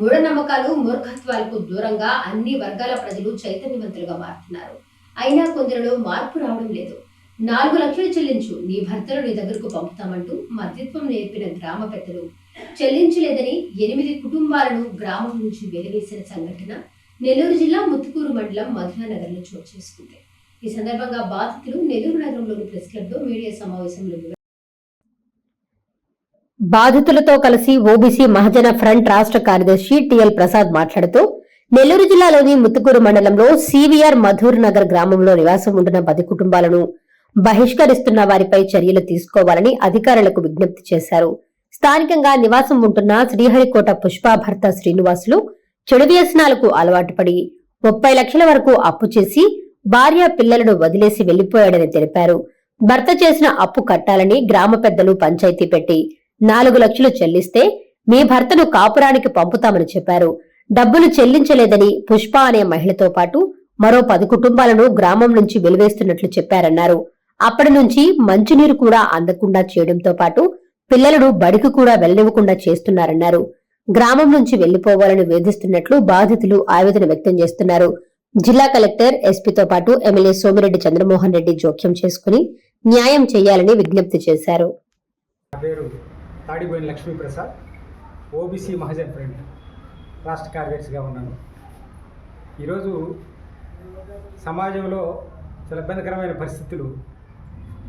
మూఢనమ్మకాలు మూర్ఖత్వాలకు దూరంగా అన్ని వర్గాల ప్రజలు చైతన్యవంతులుగా మారుతున్నారు. అయినా కొందరిలో మార్పు రావడం లేదు. నాలుగు లక్షలు చెల్లించు నీ భర్తను నీ దగ్గరకు పంపుతామంటూ మధ్యత్వం నేర్పిన గ్రామ పెద్దలు. చెల్లించలేదని ఎనిమిది కుటుంబాలను గ్రామం నుంచి వెలివేసిన సంఘటన నెల్లూరు జిల్లా ముత్తుకూరు మండలం మధురానగర్లో చోటు చేసుకుంది. ఈ సందర్భంగా బాధితులు నెల్లూరు నగరంలోని ప్రెస్ క్లబ్లో మీడియా సమావేశంలో బాధితులతో కలిసి ఓబీసీ మహజన ఫ్రంట్ రాష్ట్ర కార్యదర్శి టిఎల్ ప్రసాద్ మాట్లాడుతూ నెల్లూరు జిల్లాలోని ముత్తుకూరు మండలంలో సివిఆర్ మధూర్ నగర్ గ్రామంలో నివాసం ఉంటున్న పది కుటుంబాలను బహిష్కరిస్తున్న వారిపై చర్యలు తీసుకోవాలని అధికారులకు విజ్ఞప్తి చేశారు. స్థానికంగా నివాసం ఉంటున్న శ్రీహరికోట పుష్ప భర్త శ్రీనివాసులు చెడు వ్యసనాలకు అలవాటు పడి ముప్పై లక్షల వరకు అప్పు చేసి భార్య పిల్లలను వదిలేసి వెళ్ళిపోయాడని తెలిపారు. భర్త చేసిన అప్పు కట్టాలని గ్రామ పెద్దలు పంచాయతీ పెట్టి నాలుగు లక్షలు చెల్లిస్తే మీ భర్తను కాపురానికి పంపుతామని చెప్పారు. డబ్బులు చెల్లించలేదని పుష్ప అనే మహిళతో పాటు మరో పది కుటుంబాలను గ్రామం నుంచి వెలివేస్తున్నట్లు చెప్పారన్నారు. అప్పటి నుంచి మంచినీరు కూడా అందకుండా చేయడంతో పాటు పిల్లలను బడికి కూడా వెళ్ళనివ్వకుండా చేస్తున్నారన్నారు. గ్రామం నుంచి వెళ్ళిపోవాలని వేధిస్తున్నట్లు బాధితులు ఆవేదన వ్యక్తం చేస్తున్నారు. జిల్లా కలెక్టర్ ఎస్పీతో పాటు ఎమ్మెల్యే సోమిరెడ్డి చంద్రమోహన్ రెడ్డి జోక్యం చేసుకుని న్యాయం చేయాలని విజ్ఞప్తి చేశారు. తాడిపోయిన తాడిబోయిన లక్ష్మీప్రసాద్ ఓబీసీ మహజన్ ఫ్రెండ్ రాష్ట్ర కార్యదర్శిగా ఉన్నాను. ఈరోజు సమాజంలో చాలా ఇబ్బందికరమైన పరిస్థితులు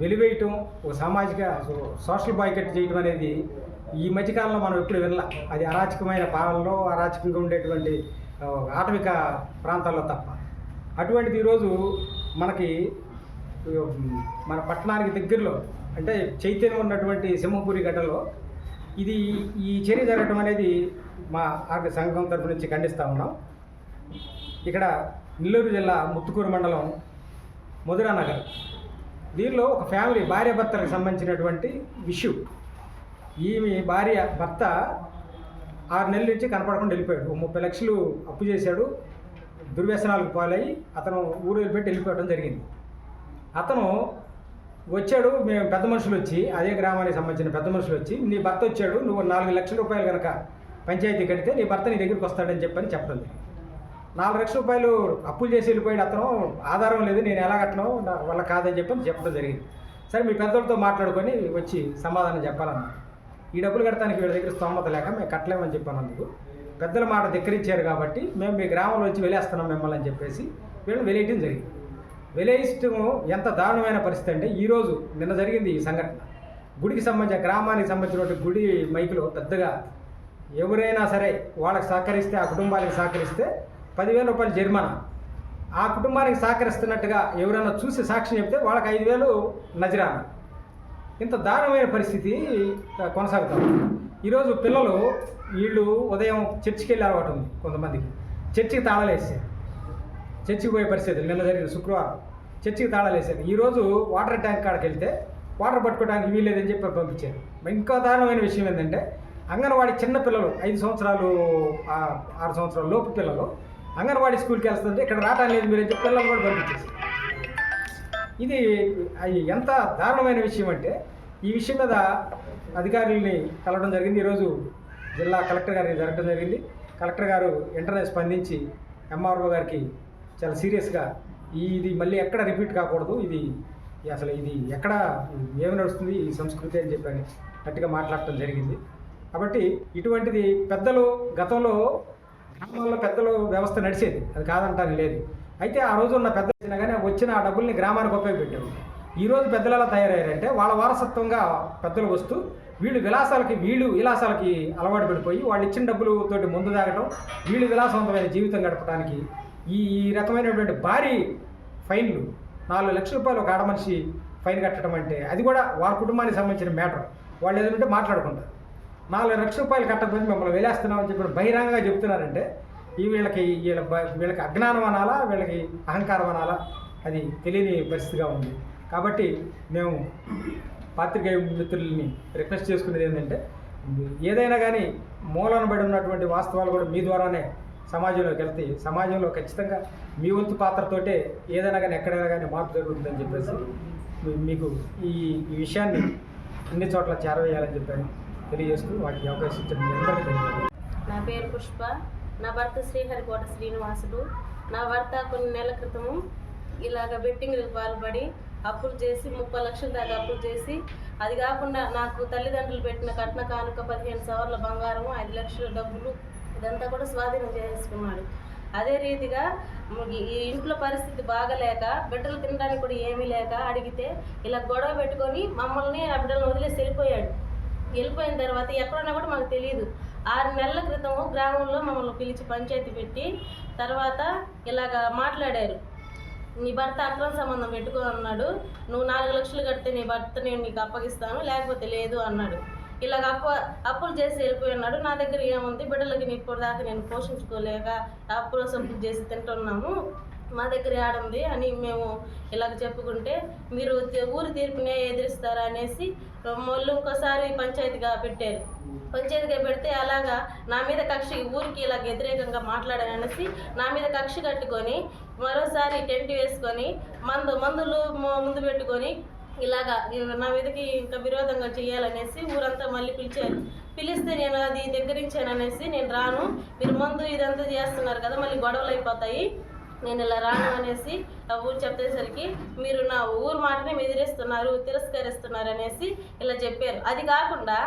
వెలివేయటం ఒక సామాజిక సోషల్ బాయ్కట్ చేయటం అనేది ఈ మధ్యకాలంలో మనం ఎప్పుడు వినలా. అది అరాచకమైన పాలనలో అరాచకంగా ఉండేటువంటి ఆటవిక ప్రాంతాల్లో తప్ప. అటువంటిది ఈరోజు మనకి మన పట్టణానికి దగ్గరలో అంటే చైతన్యం ఉన్నటువంటి సింహపురి గడ్డలో ఇది ఈ చర్య జరగటం అనేది మా ఆర్థిక సంఘం తరఫు నుంచి ఖండిస్తూ ఉన్నాం. ఇక్కడ నెల్లూరు జిల్లా ముత్తుకూరు మండలం మధురా నగర్. దీనిలో ఒక ఫ్యామిలీ భార్య భర్తలకు సంబంధించినటువంటి ఇష్యూ. ఈమె భార్య భర్త ఆరు నెలల నుంచి కనపడకుండా వెళ్ళిపోయాడు. ముప్పై లక్షలు అప్పు చేశాడు. దుర్వ్యసనాలకు పాలై అతను ఊరు వెళ్ళిపెట్టి వెళ్ళిపోవడం జరిగింది. అతను వచ్చాడు మేము పెద్ద మనుషులు వచ్చి అదే గ్రామానికి సంబంధించిన పెద్ద మనుషులు వచ్చి నీ భర్త వచ్చాడు నువ్వు నాలుగు లక్షల రూపాయలు కనుక పంచాయతీ కడితే నీ భర్త నీ దగ్గరికి వస్తాడని చెప్పని చెప్పడం జరిగింది. నాలుగు లక్షల రూపాయలు అప్పులు చేసి వెళ్ళిపోయాడు అతను ఆధారం లేదు నేను ఎలా కట్టను వాళ్ళ వల్ల కాదని చెప్పని చెప్పడం జరిగింది. సరే మీ పెద్దలతో మాట్లాడుకొని వచ్చి సమాధానం చెప్పాలన్నా ఈ డబ్బులు కట్టడానికి వీళ్ళ దగ్గర స్తోమత లేక మేము కట్టలేమని చెప్పానందుకు. పెద్దల మాట ధిక్కరించారు కాబట్టి మేము మీ గ్రామంలో వచ్చి వెళ్ళేస్తున్నాం మిమ్మల్ని అని చెప్పేసి వీళ్ళని వెళ్ళేయటం జరిగింది. వెలేయటము ఎంత దారుణమైన పరిస్థితి అంటే ఈరోజు నిన్న జరిగింది ఈ సంఘటన. గుడికి సంబంధించిన గ్రామానికి సంబంధించినటువంటి గుడి మైకులో పెద్దగా ఎవరైనా సరే వాళ్ళకి సహకరిస్తే ఆ కుటుంబానికి సహకరిస్తే పదివేల రూపాయలు జరిమానా. ఆ కుటుంబానికి సహకరిస్తున్నట్టుగా ఎవరైనా చూసి సాక్ష్యం చెప్తే వాళ్ళకి ఐదు వేలు నజరానా. ఇంత దారుణమైన పరిస్థితి కొనసాగుతాం. ఈరోజు పిల్లలు వీళ్ళు ఉదయం చర్చికి వెళ్ళారు అలవాటు ఉంది కొంతమందికి. చర్చికి తాళలేసారు చర్చికి పోయే పరిస్థితి నిన్న జరిగిన శుక్రవారం. చర్చికి తాళాలేసారు ఈరోజు వాటర్ ట్యాంక్ కాడికి వెళ్తే వాటర్ పట్టుకోవడానికి వీల్లేదని చెప్పి పంపించారు. ఇంకా దారుణమైన విషయం ఏంటంటే అంగన్వాడీ చిన్న పిల్లలు ఐదు సంవత్సరాలు ఆరు సంవత్సరాల లోపు పిల్లలు అంగన్వాడీ స్కూల్కి వెళ్తుంటే ఇక్కడ రావటం లేదు మీరు చెప్పి పిల్లలు కూడా పంపించేసి ఇది అది ఎంత దారుణమైన విషయం అంటే ఈ విషయం మీద అధికారుల్ని కలవడం జరిగింది. ఈరోజు జిల్లా కలెక్టర్ గారిని జరగడం జరిగింది. కలెక్టర్ గారు వెంటనే స్పందించి ఎంఆర్ఓ గారికి చాలా సీరియస్గా. ఇది మళ్ళీ ఎక్కడ రిపీట్ కాకూడదు. ఇది అసలు ఇది ఎక్కడ ఏమి నడుస్తుంది ఈ సంస్కృతి అని చెప్పని గట్టిగా మాట్లాడటం జరిగింది. కాబట్టి ఇటువంటిది పెద్దలు గతంలో గ్రామాల్లో పెద్దలు వ్యవస్థ నడిచేది. అది కాదంటాను లేదు. అయితే ఆ రోజు ఉన్న పెద్దలు వచ్చినా కానీ వచ్చిన ఆ డబ్బుల్ని గ్రామానికి ఉపయోగపెట్టారు. ఈ రోజు పెద్దలు ఎలా తయారయ్యారంటే వాళ్ళ వారసత్వంగా పెద్దలు వస్తూ వీళ్ళు విలాసాలకి వీళ్ళు విలాసాలకి అలవాటు పడిపోయి వాళ్ళు ఇచ్చిన డబ్బులతోటి ముందు తాగటం వీళ్ళు విలాసవంతమైన జీవితం గడపడానికి ఈ ఈ రకమైనటువంటి భారీ ఫైన్లు నాలుగు లక్షల రూపాయలు ఒక ఆడ మనిషి ఫైన్ కట్టడం అంటే అది కూడా వాళ్ళ కుటుంబానికి సంబంధించిన మ్యాటర్. వాళ్ళు ఏదంటే మాట్లాడుకుంటారు. నాలుగు లక్షల రూపాయలు కట్టకపోతే మిమ్మల్ని వేలేస్తున్నామని చెప్పి బహిరంగంగా చెప్తున్నారంటే ఈ వీళ్ళకి వీళ్ళ బ- వీళ్ళకి అజ్ఞానం అనాలా వీళ్ళకి అహంకారం అనాలా? అది తెలియని పరిస్థితిగా ఉంది. కాబట్టి మేము పాత్రికేయ మిత్రుల్ని రిక్వెస్ట్ చేసుకునేది ఏంటంటే ఏదైనా కానీ మూలన బడి ఉన్నటువంటి వాస్తవాలు కూడా మీ ద్వారానే సమాజంలోకి వెళ్తే సమాజంలో ఖచ్చితంగా మీ వంతు పాత్రతోటే ఏదైనా కానీ ఎక్కడైనా కానీ మార్పు జరుగుతుందని చెప్పేసి మీకు ఈ ఈ విషయాన్ని అన్ని చోట్ల చేరవేయాలని చెప్పాను తెలియజేస్తూ వాటికి అవకాశం ఇచ్చిన మీ అందరికీ నా పేరు పుష్ప. నా భర్త శ్రీహరికోట శ్రీనివాసుడు. నా భర్త కొన్ని నెలల క్రితము ఇలాగ బెట్టింగ్లకు పాల్పడి అప్పులు చేసి ముప్పై లక్షల దాకా అప్పులు చేసి అది కాకుండా నాకు తల్లిదండ్రులు పెట్టిన కట్న కానుక పదిహేను సవర్ల బంగారం ఐదు లక్షల డబ్బులు ఇదంతా కూడా స్వాధీనం చేసుకున్నాడు. అదే రీతిగా ఈ- ఇంట్లో పరిస్థితి బాగలేక బిడ్డలు తినడానికి కూడా ఏమీ లేక అడిగితే ఇలా గొడవ పెట్టుకొని మమ్మల్ని ఆ బిడ్డలను వదిలేసి వెళ్ళిపోయాడు. వెళ్ళిపోయిన తర్వాత ఎక్కడున్నా కూడా మాకు తెలియదు ఆరు నెలల క్రితం గ్రామంలో మమ్మల్ని పిలిచి పంచాయతీ పెట్టి తర్వాత ఇలాగ మాట్లాడారు. నీ భర్త అక్రమ సంబంధం పెట్టుకో అన్నాడు. నువ్వు నాలుగు లక్షలు కడితే నీ భర్త నేను నీకు అప్పగిస్తాను లేకపోతే లేదు అన్నాడు. ఇలాగ అప్పు అప్పులు చేసి వెళ్ళిపోయి ఉన్నాడు నా దగ్గర ఏముంది? బిడ్డలకి నీ ఇప్పుడు దాకా నేను పోషించుకోలేక అప్పులు సొంపులు చేసి తింటున్నాము. మా దగ్గర ఆడుంది అని మేము ఇలాగ చెప్పుకుంటే మీరు ఊరు ఊరి తీర్పునే ఎదిరిస్తారా అనేసి మళ్ళీ ఇంకోసారి పంచాయతీగా పెట్టారు. పంచాయతీగా పెడితే అలాగా నా మీద కక్ష ఊరికి ఇలాగ వ్యతిరేకంగా మాట్లాడాననేసి నా మీద కక్ష కట్టుకొని మరోసారి టెంట్ వేసుకొని మందు మందులు ముందు పెట్టుకొని ఇలాగా నా మీదకి ఇంకా విరోధంగా చేయాలనేసి ఊరంతా మళ్ళీ పిలిచారు. పిలిస్తే నేను అది దగ్గరించాననేసి నేను రాను. మీరు మందు ఇదంతా చేస్తున్నారు కదా మళ్ళీ గొడవలు అయిపోతాయి. నేను ఇలా రాను అనేసి ఆ ఊరు చెప్పేసరికి మీరు నా ఊరు మాటని ఎదిరిస్తున్నారు తిరస్కరిస్తున్నారు అనేసి ఇలా చెప్పారు. అది కాకుండా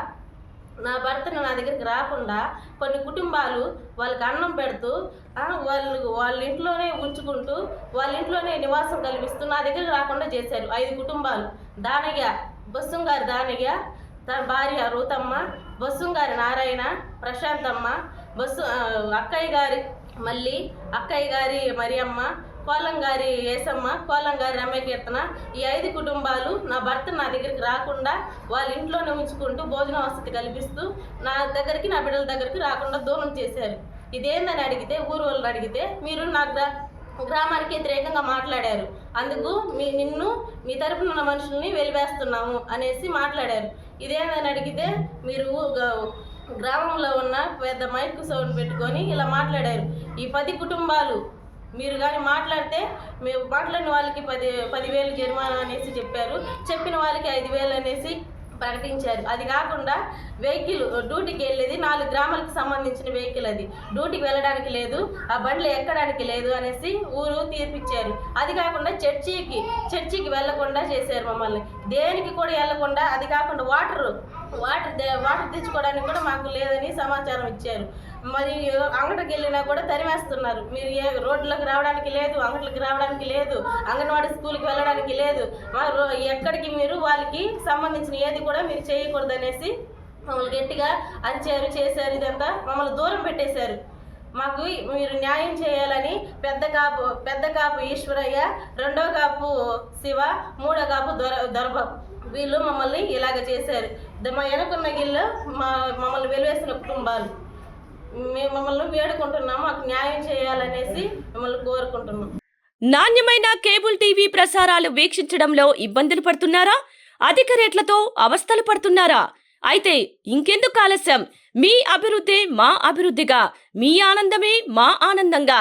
నా భర్తను నా దగ్గరికి రాకుండా కొన్ని కుటుంబాలు వాళ్ళకి అన్నం పెడుతూ వాళ్ళు వాళ్ళ ఇంట్లోనే ఉంచుకుంటూ వాళ్ళ ఇంట్లోనే నివాసం కల్పిస్తూ నా దగ్గరికి రాకుండా చేశారు. ఐదు కుటుంబాలు. దానయ్య బొస్సుంగారి దానయ్య తన భార్య రూతమ్మ బొస్సుంగారి నారాయణ ప్రశాంతమ్మ బొస్సు అక్కయ్య గారి మళ్ళీ అక్కయ్య గారి మరియమ్మ కోలం గారి ఏసమ్మ కోలం గారి రమ్యకీర్తన ఈ ఐదు కుటుంబాలు నా భర్త నా దగ్గరికి రాకుండా వాళ్ళ ఇంట్లోనే ఉంచుకుంటూ భోజన వసతి కల్పిస్తూ నా దగ్గరికి నా బిడ్డల దగ్గరికి రాకుండా దూరం చేశారు. ఇదేందని అడిగితే ఊరు వాళ్ళని అడిగితే మీరు నా గ్రా గ్రామానికి వ్యతిరేకంగా మాట్లాడారు. అందుకు మీ నిన్ను మీ తరపున ఉన్న మనుషుల్ని వెలివేస్తున్నాము అనేసి మాట్లాడారు. ఇదేందని అడిగితే మీరు గ్రామంలో ఉన్న పెద్ద మైక్ సౌండ్ పెట్టుకొని ఇలా మాట్లాడారు. ఈ పది కుటుంబాలు మీరు కానీ మాట్లాడితే మేము మాట్లాడిన వాళ్ళకి పది పదివేలు జరిమానా అనేసి చెప్పారు. చెప్పిన వాళ్ళకి ఐదు వేలు అనేసి ప్రకటించారు. అది కాకుండా వెహికల్ డ్యూటీకి వెళ్ళేది నాలుగు గ్రామాలకు సంబంధించిన వెహికల్ అది. డ్యూటీకి వెళ్ళడానికి లేదు ఆ బండ్లు ఎక్కడానికి లేదు అనేసి ఊరు తీర్పిచ్చారు. అది కాకుండా చర్చికి చర్చికి వెళ్ళకుండా చేశారు మమ్మల్ని. దేనికి కూడా వెళ్ళకుండా అది కాకుండా వాటర్ వాటర్ వాటర్ తెచ్చుకోవడానికి కూడా మాకు లేదని సమాచారం ఇచ్చారు. మరి అంగడికి వెళ్ళినా కూడా తరిమేస్తున్నారు. మీరు ఏ రోడ్లకు రావడానికి లేదు అంగడికి రావడానికి లేదు అంగన్వాడీ స్కూల్కి వెళ్ళడానికి లేదు. మా రో- ఎక్కడికి మీరు వాళ్ళకి సంబంధించిన ఏది కూడా మీరు చేయకూడదు అనేసి మమ్మల్ని గట్టిగా అంచారు చేశారు ఇదంతా మమ్మల్ని దూరం పెట్టేశారు. మాకు మీరు న్యాయం చేయాలని పెద్ద కాపు పెద్ద కాపు ఈశ్వరయ్య రెండో కాపు శివ మూడో కాపు దొర దొరబాబు వీళ్ళు మమ్మల్ని ఇలాగ చేశారు. మా వెనుకున్న గిల్లు మా మమ్మల్ని వెలివేసిన కుటుంబాలు. మేము మమ్మల్ని వేడుకుంటున్నాము మాకు న్యాయం చేయాలనేసి మిమ్మల్ని కోరుకుంటున్నాం. నాణ్యమైన కేబుల్ టీవీ ప్రసారాలు వీక్షించడంలో ఇబ్బందులు పడుతున్నారా? అధిక రేట్లతో అవస్థలు పడుతున్నారా? అయితే ఇంకెందుకు ఆలస్యం? మీ అభివృద్ధి మా అభివృద్ధిగా మీ ఆనందమే మా ఆనందంగా.